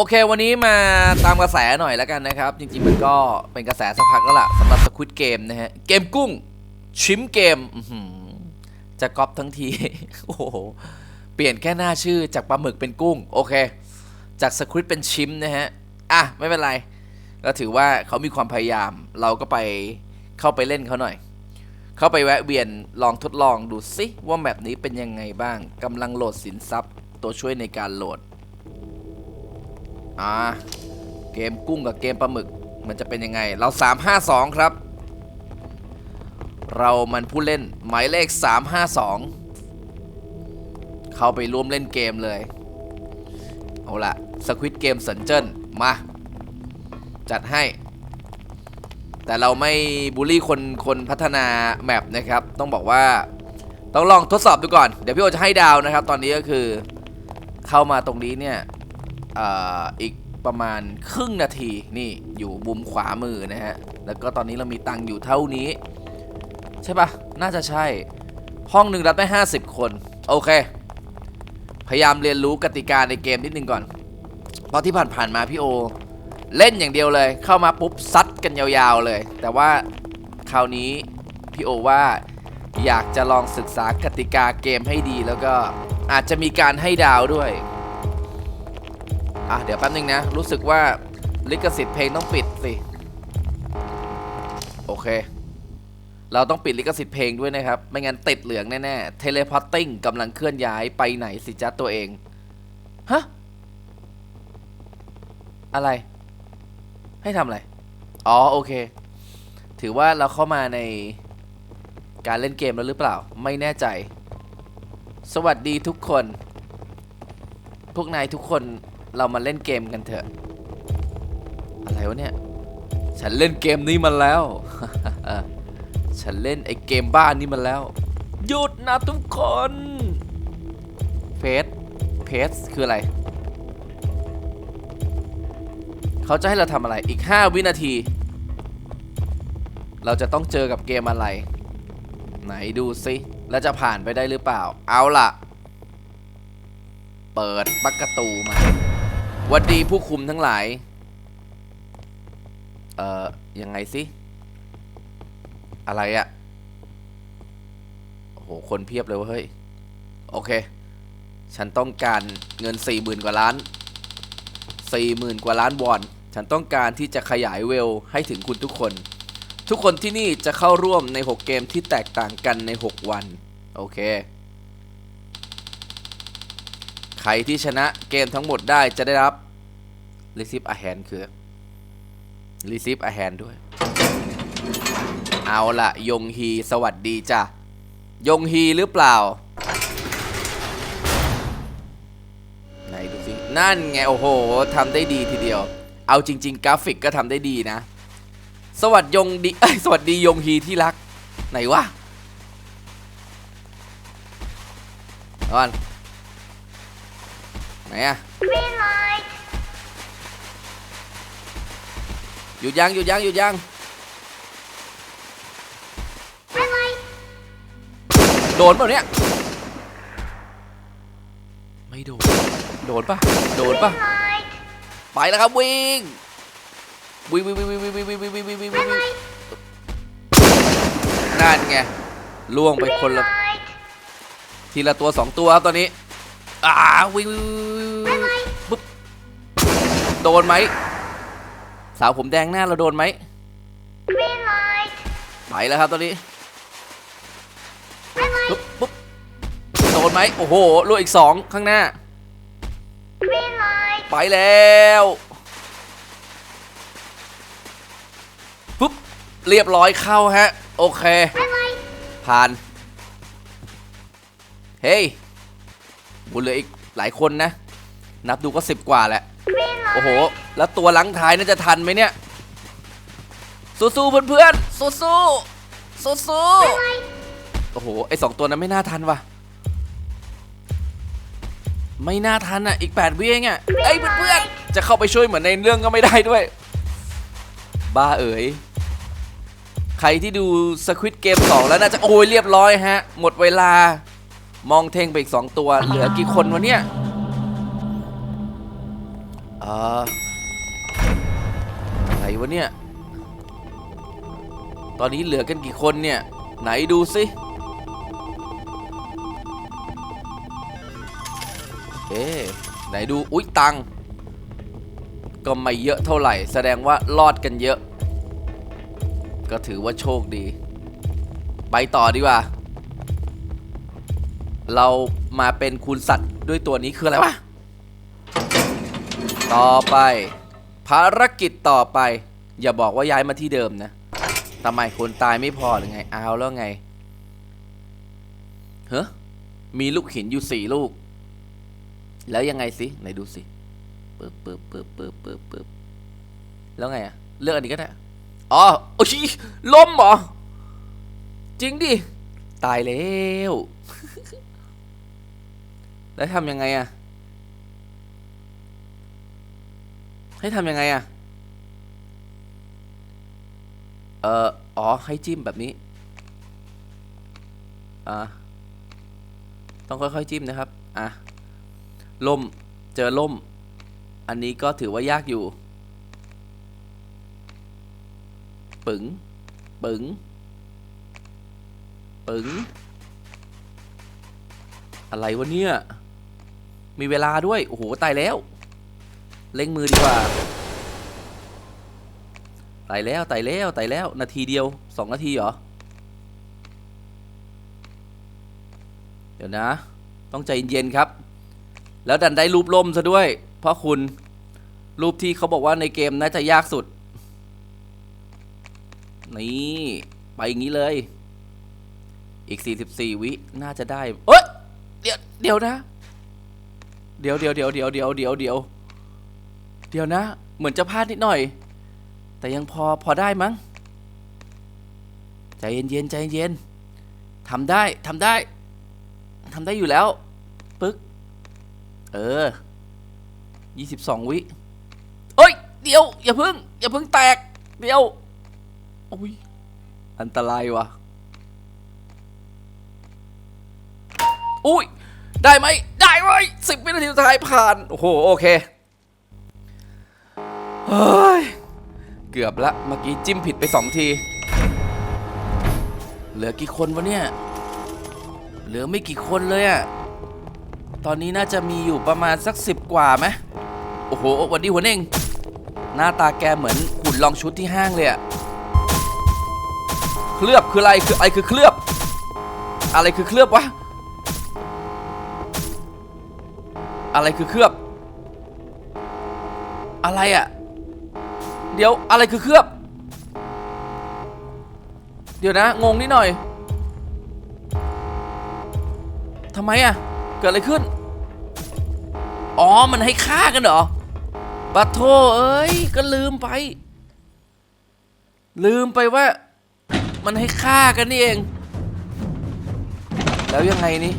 โอเค วันนี้มาตามกระแสหน่อยแล้วกันนะครับ จริงๆมันก็เป็นกระแสสักพักแล้วล่ะสำหรับสควิตเกมนะฮะ เกมกุ้ง ชิมเกมจะก๊อปทั้งที โอ้โห เปลี่ยนแค่หน้าชื่อจากปลาหมึกเป็นกุ้ง โอเค จากสควิตเป็นชิมนะฮะ อะ ไม่เป็นไรก็ถือว่าเขามีความพยายาม เราก็ไปเข้าไปเล่นเขาหน่อย เข้าไปแวะเวียนลองทดลองดูสิว่าแมปนี้เป็นยังไงบ้างกำลังโหลดสินทรัพย์ ตัวช่วยในการโหลด อ่าเกมกุ้งกับเกมปลาหมึกมันจะเป็นยังไง เรา 352 ครับ เรามันผู้เล่นหมายเลข 352 เข้าไปร่วมเล่นเกมเลย เอาละสควิตเกมสันเจิ้นมา จัดให้ แต่เราไม่บูลลี่คนคนพัฒนาแมปนะครับ ต้องบอกว่าต้องลองทดสอบดูก่อน เดี๋ยวพี่โอจะให้ดาวนะครับ ตอนนี้ก็คือเข้ามาตรงนี้เนี่ย อีกประมาณครึ่งนาทีนี่อยู่มุมขวามือนะฮะ แล้วก็ตอนนี้เรามีตังค์อยู่เท่านี้ ใช่ปะน่าจะใช่ ห้องหนึ่งรับได้ 50 คน โอเค พยายามเรียนรู้กติกาในเกมนิดนึงก่อน เพราะที่ผ่านๆมาพี่โอ เล่นอย่างเดียวเลย เข้ามาปุ๊บซัดกันยาวๆเลย แต่ว่าคราวนี้พี่โอว่าอยากจะลองศึกษากติกาเกมให้ดีแล้วก็อาจจะมีการให้ดาวด้วย อะเดี๋ยวแป๊บนึงนะ รู้สึกว่าลิขสิทธิ์เพลงต้องปิดสิ โอเค เราต้องปิดลิขสิทธิ์เพลงด้วยนะครับ ไม่งั้นติดเหลืองแน่ๆเทเลพอตติ้งกำลังเคลื่อนย้ายไปไหนสิจ้าตัวเอง ฮะ อะไร ให้ทำอะไร อ๋อ โอเค ถือว่าเราเข้ามาในการเล่นเกมแล้วหรือเปล่า ไม่แน่ใจ สวัสดีทุกคน พวกนายทุกคน เรามาเล่นเกมกันเถอะ อะไรวะเนี่ย ฉันเล่นเกมนี้มาแล้ว ฉันเล่นไอ้เกมบ้านนี้มาแล้ว หยุดนะทุกคนเพสเพสคืออะไร เขาจะให้เราทำอะไรอีก 5 วินาที เราจะต้องเจอกับเกมอะไร ไหนดูสิแล้วจะผ่านไปได้หรือเปล่า เอาล่ะ เปิดปักกระตูมา วัดดีผู้คุมทั้งหลาย เอ่อ ยังไงสิอะไรอะโอ้โห คนเพียบเลยเวะเฮ้ย โอเค ฉันต้องการเงิน4 0,000กว่าล้าน40,000กว่าล้านวอน ฉันต้องการที่จะขยายเวลให้ถึงคุณทุกคน ทุกคนที่นี่จะเข้าร่วมใน 6 เกมที่แตกต่างกันใน 6 วัน โอเค ใครที่ชนะเกมทั้งหมดได้จะได้รับ receive a hand คือ receive a hand ด้วย เอาละยงฮีสวัสดีจ้ะ ยงฮีหรือเปล่า ไหนดูสิ นั่นไง โอ้โหทำได้ดีทีเดียว เอาจริง ๆ กราฟิกก็ทำได้ดีนะ สวัสดียงดีสวัสดียงฮีที่รัก ไหนวะอาก่อน ไหนอะ Green light. หยุดยังหยุดยังหยุดยัง Red light. โดนเปล่าเนี่ยไม่โดนโดนปะโดนปะ Green light. ไปแล้วครับวิ่งวิ่งวิ่งวิ่งวิ่งวิ่งวิ่งวิ่งวิ่งวิ่งวิ่งวิ่ง Red วิ่ง light. นั่นไงล่วงไป Green คนละ light. ทีละตัวสองตัวครับตอนนี้ อ่าวิ่งวิ่งวิ่งวิ่ง Red light. ปึ๊บโดนไหมสาวผมแดงหน้าเราโดนไหม Green light. ไปแล้วครับตอนนี้ Red light. ปึ๊บปึ๊บโดนไหมโอ้โหล่วงอีกสองข้างหน้า Green light. ไปแล้วปุ๊บเรียบร้อยเข้าฮะ โอเค Red light. ผ่าน เฮ้ย บุญเหลืออีกหลายคนนะ นับดูก็สิบกว่าแหละ Green โอ้โห light. แล้วตัวหลังท้ายน่าจะทันไหมเนี่ย สู้ๆเพื่อนๆ สู้ๆ สู้ Red light. ๆโอ้โห ไอสองตัวนั้นไม่น่าทันว่ะ ไม่น่าทันอะ อีก8วิเองอะไอ้ยเพื่อนๆ จะเข้าไปช่วยเหมือนในเรื่องก็ไม่ได้ด้วย บ้าเอ๋ยใครที่ดูสควิตเกม2แล้วน่าจะโอ้ยเรียบร้อยฮะ หมดเวลา มองเท่งไปอีก2ตัว เหลือกี่คนวะเนี่ยเอ่ออะไรวะเนี่ย ตอนนี้เหลือกันกี่คนเนี่ย ไหนดูสิ เอ๊ะไหนดู อุ๊ย ตังค์ก็ไม่เยอะเท่าไหร่ แสดงว่ารอดกันเยอะ ก็ถือว่าโชคดี ไปต่อดีกว่า เรามาเป็นคูณสัตว์ด้วยตัวนี้คืออะไรวะ ต่อไป ภารกิจต่อไป อย่าบอกว่าย้ายมาที่เดิมนะทำไมคนตายไม่พอหรือไงเอาแล้วไงเฮ้มีลูกหินอยู่สี่ลูก แล้วยังไงสิไหนดูสิปึ๊บปึ๊บปึ๊บปึ๊บปึ๊บปึ๊บแล้วไงอะเลือกอันนี้ก็ได้อ๋อโอ้ยล้มเหรอจริงดิตายแล้ว แล้วทำยังไงอะให้ทำยังไงอะเอ่ออ๋อ ให้จิ้มแบบนี้ อ่าต้องค่อยๆจิ้มนะครับ อะล่ม เจอล่ม อันนี้ก็ถือว่ายากอยู่ ปึ๋งปึ๋งปึ๋งอะไรวะเนี่ย มีเวลาด้วย โอ้โห ตายแล้ว เล่งมือดีกว่า ตายแล้วตายแล้วตายแล้ว นาทีเดียวสองนาทีเหรอ เดี๋ยวนะ ต้องใจเย็นๆครับ แล้วดันได้รูปล่มซะด้วย เพราะคุณ รูปที่เขาบอกว่าในเกมน่าจะยากสุด นี่ ไปอย่างนี้เลย อีก 44 วิ น่าจะได้ เอ้ย เดี๋ยว เดี๋ยวนะ เดี๋ยวเดี๋ยวเดี๋ยวเดี๋ยวเดี๋ยวเดี๋ยวเดี๋ยวเดี๋ยวนะ เหมือนจะพลาดนิดหน่อย แต่ยังพอพอได้มั้ง ใจเย็นเย็นๆใจเย็นทำได้ทำได้ทำได้อยู่แล้ว ปึ๊ก เออ22วิเอ้ย เดี๋ยว อย่าเพิ่ง อย่าเพิ่งแตก เดี๋ยวโอ้ย อันตรายว่ะอุ้ย ได้ไหมได้ไหมสิบวินาทีสุดท้ายผ่าน โอ้โห โอเคเฮ้ยเกือบละ เมื่อกี้จิ้มผิดไปสองที เหลือกี่คนวะเนี่ย เหลือไม่กี่คนเลยอะตอนนี้น่าจะมีอยู่ประมาณสักสิบกว่าไหมโอ้โหวันดีหัวเน่ง หน้าตาแกเหมือนหุ่นลองชุดที่ห้างเลยอะเคลือบคืออะไรคืออะไรคือเคลือบ อะไรคือเคลือบวะ อะไรคือเคลือบ อะไรอะเดี๋ยวอะไรคือเคลือบ เดี๋ยวนะ งงนิดหน่อยทำไมอะเกิดอะไรขึ้น อ๋อ มันให้ฆ่ากันเหรอบัตโทเอ้ย ก็ลืมไป ลืมไปว่า มันให้ฆ่ากันนี่เอง แล้วยังไงนี่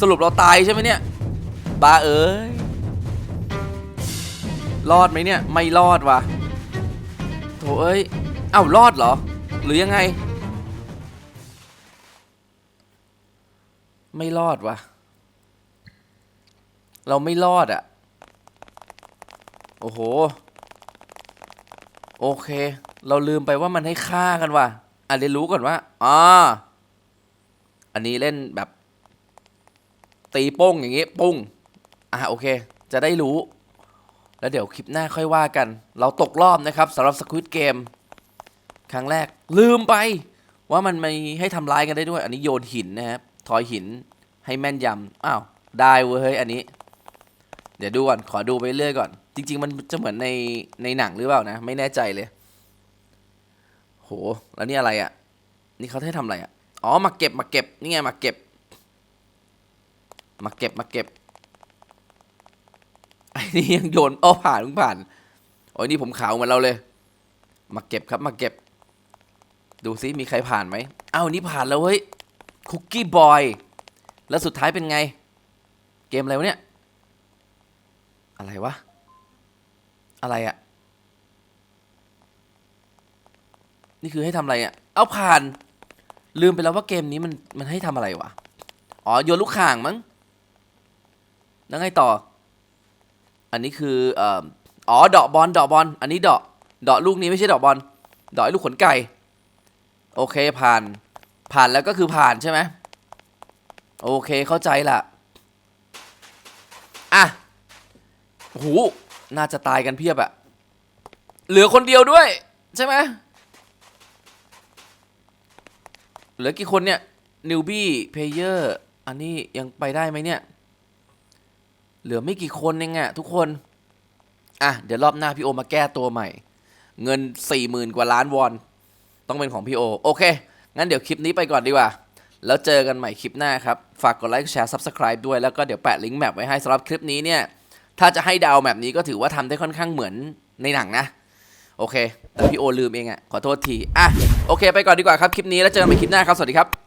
สรุปเราตายใช่ไหมเนี่ย บาเอ้ย รอดไหมเนี่ย ไม่รอดวะโถเอ้ย เอ้ารอดเหรอ หรือยังไง ไม่รอดวะเราไม่รอดอะ่ะโอ้โห โอเค เราลืมไปว่ามันให้ฆ่ากันว่ะอะเรียนรู้ก่อนว่าอ่าอันนี้เล่นแบบ ตีโป้งอย่างงี้ปุ้ง อะโอเค จะได้รู้ แล้วเดี๋ยวคลิปหน้าค่อยว่ากัน เราตกรอบนะครับสำหรับสควิตเกมครั้งแรกลืมไป ว่ามันมีให้ทำร้ายกันได้ด้วย อันนี้โยนหินนะครับทอยหินให้แม่นยำอ้าวได้เว้ยเฮ้ยอันนี้ เดี๋ยวดูก่อนขอดูไปเรื่อยก่อน จริง ๆ มันจะเหมือนในในหนังหรือเปล่านะ ไม่แน่ใจเลย โหแล้วนี่อะไรอะ่ะ นี่เขาให้ทำอะไรอะ่ะอ๋อมาเก็บมาเก็บนี่ไงมาเก็บมาเก็บมาเก็บ ไอ้นี่ยังโยนอ้ผ่านเพิ่งผ่านโอ้ยนี่ผมขาวเหมือนเราเลย มาเก็บครับมาเก็บ ดูซิมีใครผ่านไหมอ้าวนี่ผ่านแล้วเฮ้ยคุกกี้บอยแล้วสุดท้ายเป็นไง เกมอะไรวะเนี่ย อะไรวะ อะไรอะนี่คือให้ทำอะไรอะเอาผ่าน ลืมไปแล้วว่าเกมนี้มันมันให้ทำอะไรวะ อ๋อโยนลูกข่างมั้ง แล้วไงต่อ อันนี้คืออ๋อเดอกบอลเดอกบอลอันนี้เดอกเดอกลูกนี้ไม่ใช่เดอกบอลเดอกลูกขนไก่ โอเคผ่านผ่านแล้วก็คือผ่านใช่ไหมโอเคเข้าใจละอะโหน่าจะตายกันเพียบอะเหลือคนเดียวด้วย ใช่ไหมเหลือกี่คนเนี่ยนิวบี้เพเยอร์อันนี้ยังไปได้ไหมเนี่ย เหลือไม่กี่คนเองอะทุกคน อะ เดี๋ยวรอบหน้าพี่โอมาแก้ตัวใหม่ เงิน4ี่หมื่นกว่าล้านวอน ต้องเป็นของพี่โอ โอเค งั้นเดี๋ยวคลิปนี้ไปก่อนดีกว่า แล้วเจอกันใหม่คลิปหน้าครับ ฝากกดไลค์แชร์ Subscribe ด้วย แล้วก็เดี๋ยวแปะลิงก์แมปไว้ให้สำหรับคลิปนี้เนี่ย ถ้าจะให้ดาวแมปนี้ก็ถือว่าทำได้ค่อนข้างเหมือนในหนังนะ โอเค แต่พี่โอลืมเองอะขอโทษที อะ โอเค ไปก่อนดีกว่าครับคลิปนี้แล้วเจอกันใหม่คลิปหน้าครับ สวัสดีครับ